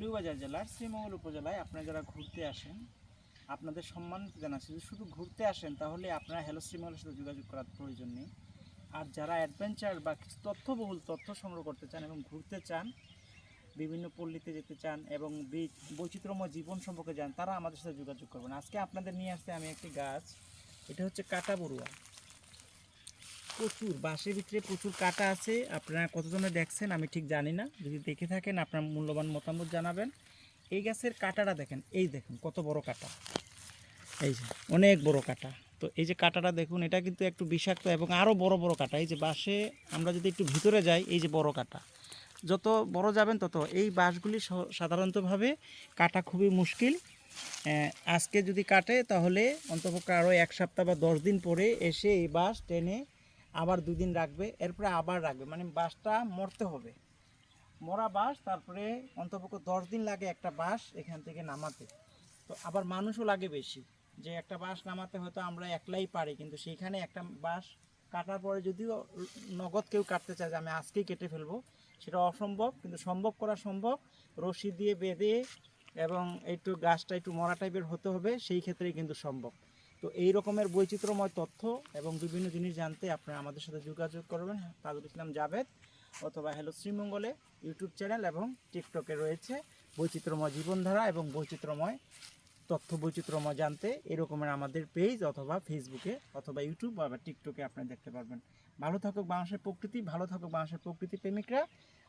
নিউবাজার জেলার শ্রীমঙ্গল উপজেলায় আপনারা যারা ঘুরতে আসেন, আপনাদের সম্মান জানাচ্ছি। যদি শুধু ঘুরতে আসেন, তাহলে আপনারা হ্যালো শ্রীমঙ্গলের সাথে যোগাযোগ করার প্রয়োজন নেই। আর যারা অ্যাডভেঞ্চার বা কিছু তথ্যবহুল তথ্য সংগ্রহ করতে চান এবং ঘুরতে চান, বিভিন্ন পল্লীতে যেতে চান এবং বৈচিত্র্যময় জীবন সম্পর্কে জান তারা আমাদের সাথে যোগাযোগ করবেন। আজকে আপনাদের নিয়ে আসতে আমি একটি গাছ, এটা হচ্ছে কাটা বড়ুয়া প্রচুর, বাঁশের ভিতরে প্রচুর কাটা আছে। আপনারা কতজনে দেখছেন আমি ঠিক জানি না। যদি দেখে থাকেন, আপনার মূল্যবান মতামত জানাবেন। এই গাছের কাটাটা দেখেন, এই দেখুন কত বড় কাটা। এই যে, অনেক বড় কাটা। তো এই যে কাটাটা দেখুন, এটা কিন্তু একটু বিষাক্ত এবং আরও বড় বড় কাটা। এই যে বাঁশে আমরা যদি একটু ভিতরে যাই, এই যে বড় কাটা। যত বড় যাবেন, তত এই বাঁশগুলি সাধারণতভাবে কাটা খুবই মুশকিল। আজকে যদি কাটে, তাহলে অন্তপক্ষে আরও এক সপ্তাহ বা দশ দিন পরে এসে এই বাঁশ টেনে আবার দুদিন রাখবে, এরপরে আবার রাখবে। মানে বাঁশটা মরতে হবে। মরা বাঁশ তারপরে অন্তপক্ষ দশ দিন লাগে একটা বাঁশ এখান থেকে নামাতে। তো আবার মানুষও লাগে বেশি। যে একটা বাঁশ নামাতে হয়তো আমরা একলাই পারি, কিন্তু সেইখানে একটা বাঁশ কাটার পরে যদিও নগদ কেউ কাটতে চায় যে আমি আজকেই কেটে ফেলব, সেটা অসম্ভব, কিন্তু সম্ভব করা সম্ভব। রশি দিয়ে বেঁধে এবং একটু গাছটা একটু মরা টাইপের হতে হবে, সেই ক্ষেত্রেই কিন্তু সম্ভব। তো এই রকমের বৈচিত্র্যময় তথ্য এবং বিভিন্ন জিনিস জানতে আপনারা আমাদের সাথে যোগাযোগ করবেন। তাজুল ইসলাম জাভেদ অথবা হ্যালো শ্রীমঙ্গলে ইউটিউব চ্যানেল এবং টিকটকে রয়েছে বৈচিত্র্যময় জীবনধারা এবং বৈচিত্র্যময় তথ্য, বৈচিত্র্যময় জানতে। এরকমের আমাদের পেজ অথবা ফেসবুকে অথবা ইউটিউব বা টিকটকে আপনারা দেখতে পারবেন। ভালো থাকুক বাংলাদেশের প্রকৃতি, ভালো থাকুক বাংলাদেশের প্রকৃতি প্রেমিকরা।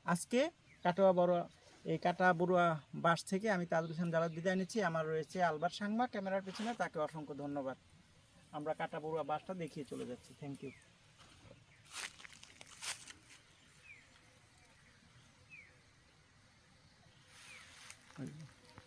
আজকে কাটোয়া বড় এই কাটা বড়ুয়া বাস থেকে আমি তাজুল ইসলাম জালাদ বিদায় নিচ্ছি। আমার রয়েছে আলবার সাংমা ক্যামেরার পিছনে। তাকে অসংখ্য ধন্যবাদ। আমরা কাটা বড়ুয়া বাসটা দেখিয়ে চলে যাচ্ছি। Thank you